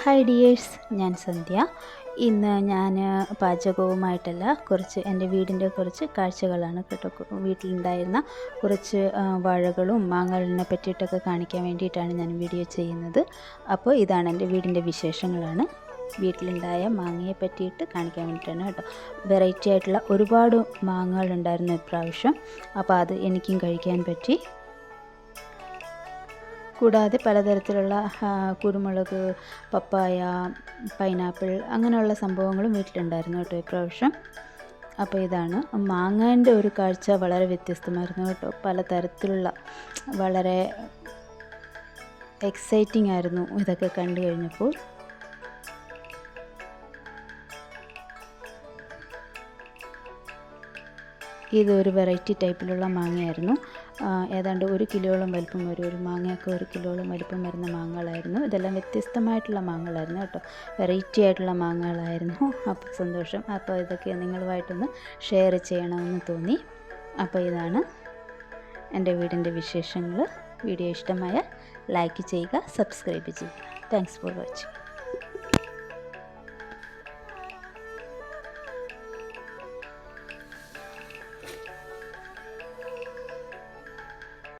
Hi dears ഞാൻ സന്ധ്യ. ഇന്ന് ഞാൻ പാചകവുമായിട്ടല്ല കുറച്ച് എന്റെ വീടിന്റെ കുറച്ച് കാഴ്ചകളാണ് കേട്ടോ. വീട്ടിലുണ്ടായിരുന്ന കുറച്ച് വാഴകളും മാങ്ങകളിനെ പറ്റിയിട്ടൊക്കെ കാണിക്കാൻ വേണ്ടിയിട്ടാണ് ഞാൻ വീഡിയോ ചെയ്യുന്നത്. അപ്പോൾ ഇതാണ് എന്റെ വീടിന്റെ വിശേഷങ്ങളാണ്. വീട്ടിലുണ്ടായ മാങ്ങയെ പറ്റിയിട്ട് കാണിക്കാൻ വേണ്ടിയിട്ടാണ് കേട്ടോ. വെറൈറ്റി ആയിട്ടുള്ള ഒരുപാട് മാങ്ങകളുണ്ടായിരുന്നു ഇപ്രാവശ്യം. അപ്പോൾ അത് എനിക്കും കഴിക്കാൻ പറ്റി. കൂടാതെ പലതരത്തിലുള്ള കുരുമുളക് പപ്പായ പൈനാപ്പിൾ അങ്ങനെയുള്ള സംഭവങ്ങളും വീട്ടിലുണ്ടായിരുന്നു കേട്ടോ ഇപ്രാവശ്യം. അപ്പോൾ ഇതാണ്. മാങ്ങേന്റെ ഒരു കാഴ്ച വളരെ വ്യത്യസ്തമായിരുന്നു കേട്ടോ. പലതരത്തിലുള്ള വളരെ എക്സൈറ്റിംഗ് ആയിരുന്നു ഇതൊക്കെ കണ്ടു കഴിഞ്ഞപ്പോൾ. ഇതൊരു വെറൈറ്റി ടൈപ്പിലുള്ള മാങ്ങയായിരുന്നു. ഏതാണ്ട് ഒരു കിലോളം വലിപ്പം വരും. ഒരു മാങ്ങയൊക്കെ ഒരു കിലോളം വലിപ്പം വരുന്ന മാങ്ങകളായിരുന്നു. ഇതെല്ലാം വ്യത്യസ്തമായിട്ടുള്ള മാങ്ങകളായിരുന്നു കേട്ടോ. വെറൈറ്റി ആയിട്ടുള്ള മാങ്ങകളായിരുന്നു. അപ്പോൾ സന്തോഷം. അപ്പോൾ ഇതൊക്കെ നിങ്ങളുമായിട്ടൊന്ന് ഷെയർ ചെയ്യണമെന്ന് തോന്നി. അപ്പോൾ ഇതാണ് എന്റെ വീടിന്റെ വിശേഷങ്ങൾ. വീഡിയോ ഇഷ്ടമായ ലൈക്ക് ചെയ്യുക സബ്സ്ക്രൈബ് ചെയ്യുക. Thanks for watching